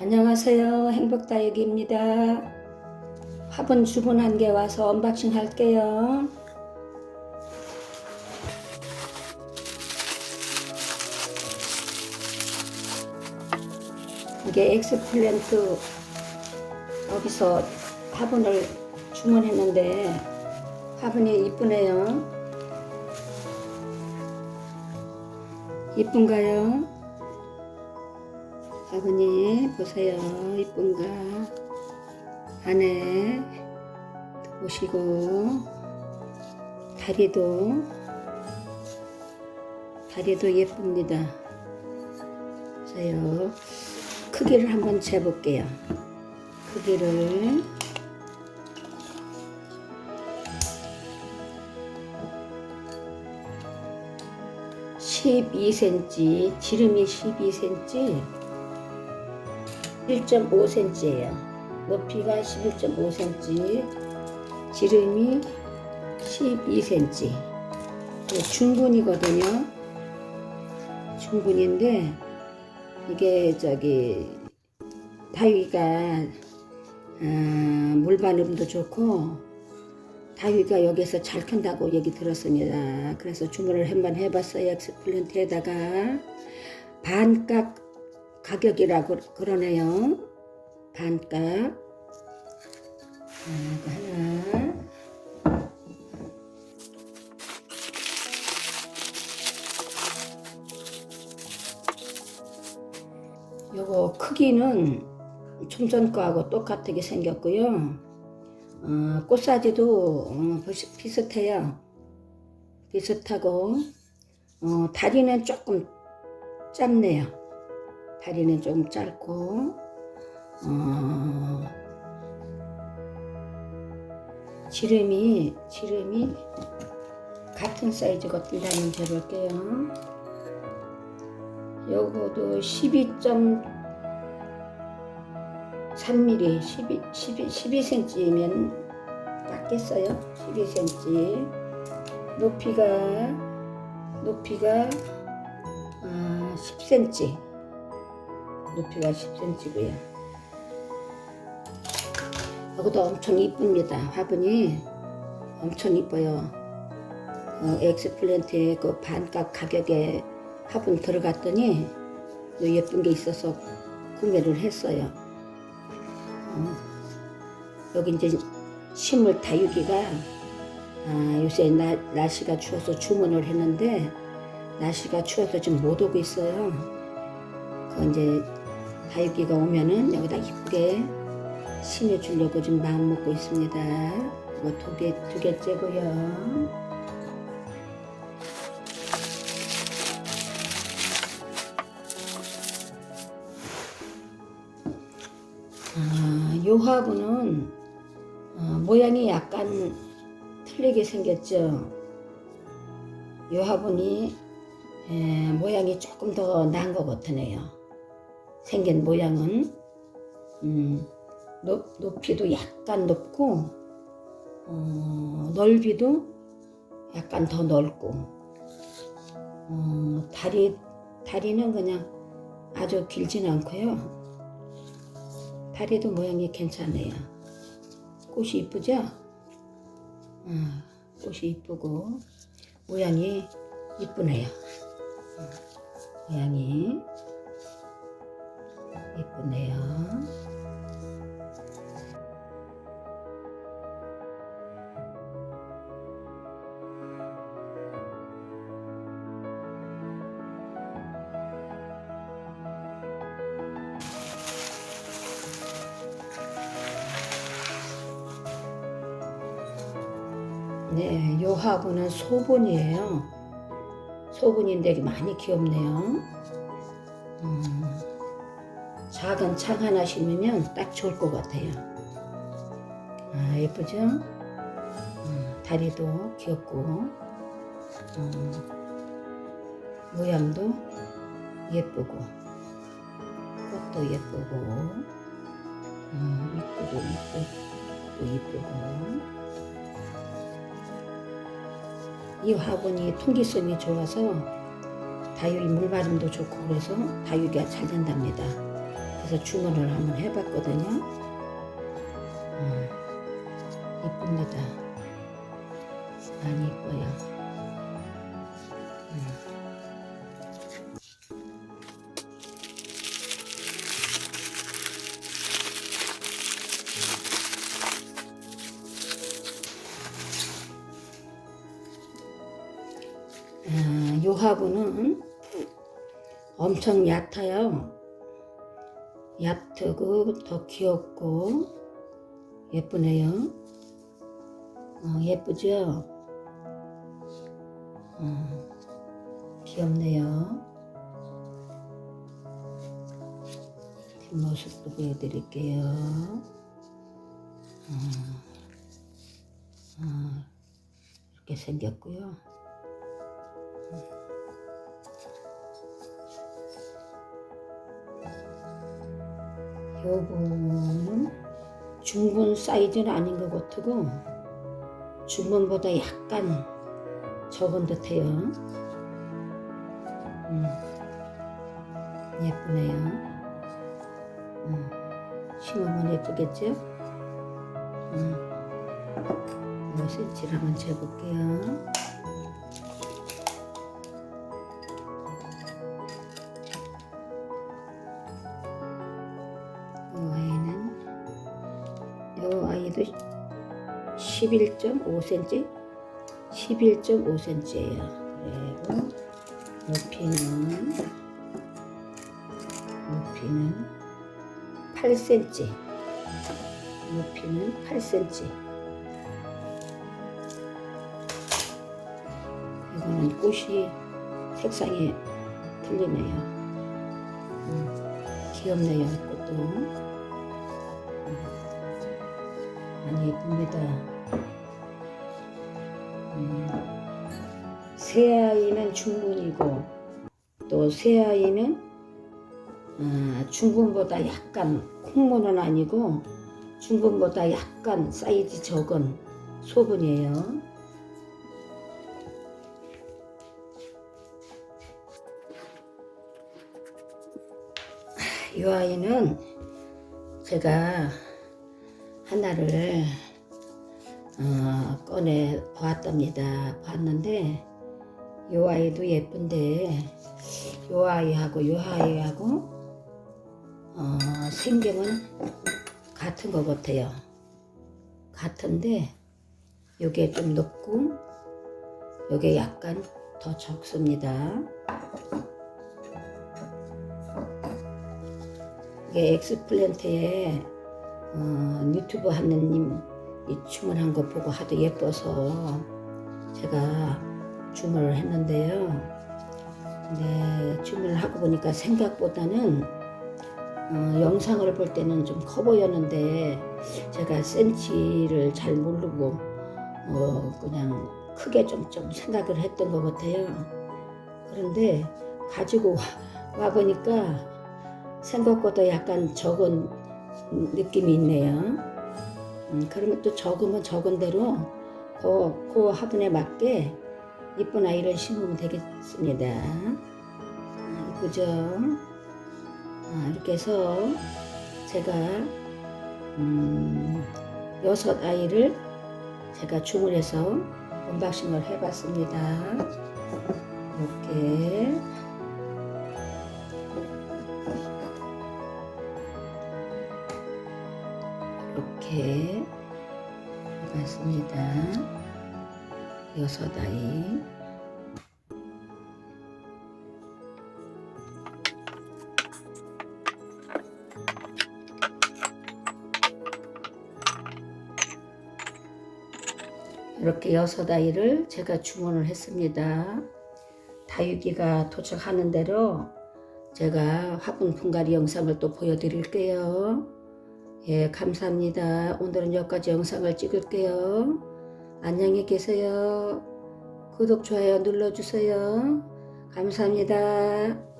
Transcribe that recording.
안녕하세요. 행복다육입니다. 화분 주문한 게 와서 언박싱 할게요. 이게 엑스플랜트 여기서 화분을 주문했는데 화분이 이쁘네요. 이쁜가요? 화분이 보세요. 이쁜가? 안에 보시고 다리도 다리도 예쁩니다. 보세요. 크기를 한번 재볼게요. 크기를 십이 cm, 지름이 12cm, 1.5cm예요. 높이가 11.5cm, 지름이 12cm. 네, 중분이거든요. 중분인데 이게 저기 다위가 아, 물바름도 좋고 다위가 여기서 잘 큰다고 얘기 들었습니다. 그래서 주문을 한번 해봤어요. 엑스플랜트에다가 반값 가격이라고 그러네요. 반값 아, 하나 요거 크기는 좀전 거하고 똑같게 생겼고요. 어, 꽃사지도 어, 비슷- 비슷해요. 비슷하고 어, 다리는 조금 짧네요. 다리는 좀 짧고 어, 지름이 지름이 같은 사이즈 같은데 한번 재볼게요. 요거도 12.3mm, 12, 12, 12cm면 맞겠어요? 12cm. 높이가, 높이가, 아, 10cm. 높이가 10cm고요. 이것도 엄청 이쁩니다. 화분이 엄청 이뻐요. 어, 엑스플랜트의 그 반값 가격에 화분 들어갔더니 또 예쁜 게 있어서 구매를 했어요. 어, 여기 이제 식물 다육이가 아, 요새 나, 날씨가 추워서 주문을 했는데 날씨가 추워서 지금 못 오고 있어요. 그 이제 다육이가 오면은 여기다 이쁘게 심어 주려고 지금 마음 먹고 있습니다. 이거 두 개, 두 개째고요. 아, 요 화분은 어, 모양이 약간 틀리게 생겼죠. 요 화분이 에, 모양이 조금 더 나은 것 같으네요. 생긴 모양은 음, 높, 높이도 약간 높고 어, 넓이도 약간 더 넓고 어, 다리 다리는 그냥 아주 길진 않고요. 다리도 모양이 괜찮네요. 꽃이 이쁘죠? 어, 꽃이 이쁘고 모양이 이쁘네요. 어, 모양이 이쁘네요. 네, 요 화분은 소분이에요. 소분인데 많이 귀엽네요. 음, 작은 창 하나 심으면 딱 좋을 것 같아요. 아, 예쁘죠? 음, 다리도 귀엽고, 음, 모양도 예쁘고, 꽃도 예쁘고, 음, 이쁘고, 이쁘고, 이쁘고. 이 화분이 통기성이 좋아서 다육이 물맞음도 좋고 그래서 다육이가 잘 된답니다. 그래서 주문을 한번 해봤거든요. 음, 이쁩니다. 많이 이뻐요. 아, 요 화분은 엄청 얕아요. 얕고 더 귀엽고 예쁘네요. 어, 예쁘죠? 어, 귀엽네요. 뒷모습도 보여드릴게요. 어, 어, 이렇게 생겼고요. 요거는 중분 사이즈는 아닌 것 같고 중분보다 약간 적은 듯해요. 음, 예쁘네요. 음, 심으면 예쁘겠죠? 음, 요 센치를 한번 재볼게요. 요 요 아이도 11.5cm 11.5cm예요. 그리고 높이는 높이는 8cm 높이는 8cm 이거는 꽃이 색상이 틀리네요. 음, 귀엽네요, 이 꽃도. 많이 예쁩니다. 음, 새 아이는 중분이고 또 새 아이는 아, 중분보다 약간 콩모는 아니고 중분보다 약간 사이즈 적은 소분이에요. 이 아이는 제가 하나를 어, 꺼내 보았답니다. 봤는데 이 아이도 예쁜데 이 아이하고 이 아이하고 어, 생김은 같은 것 같아요. 같은데 이게 좀 높고 이게 약간 더 적습니다. 이게 엑스플랜트에 어, 유튜브 하느님 이 주문한 거 보고 하도 예뻐서 제가 주문을 했는데요. 근데 주문을 하고 보니까 생각보다는 어, 영상을 볼 때는 좀 커 보였는데 제가 센치를 잘 모르고 어, 그냥 크게 좀, 좀 생각을 했던 것 같아요. 그런데 가지고 와, 와 보니까 생각보다 약간 적은 느낌이 있네요. 음, 그러면 또 적으면 적은 대로 그, 그 화분에 맞게 이쁜 아이를 심으면 되겠습니다. 아, 이쁘죠? 아, 이렇게 해서 제가 음, 여섯 아이를 제가 주문해서 언박싱을 해봤습니다. 이렇게 이렇게 해봤습니다. 여섯 아이. 이렇게 여섯 아이를 제가 주문을 했습니다. 다육이가 도착하는 대로 제가 화분 분갈이 영상을 또 보여드릴게요. 예, 감사합니다. 오늘은 여기까지 영상을 찍을게요. 안녕히 계세요. 구독, 좋아요 눌러주세요. 감사합니다.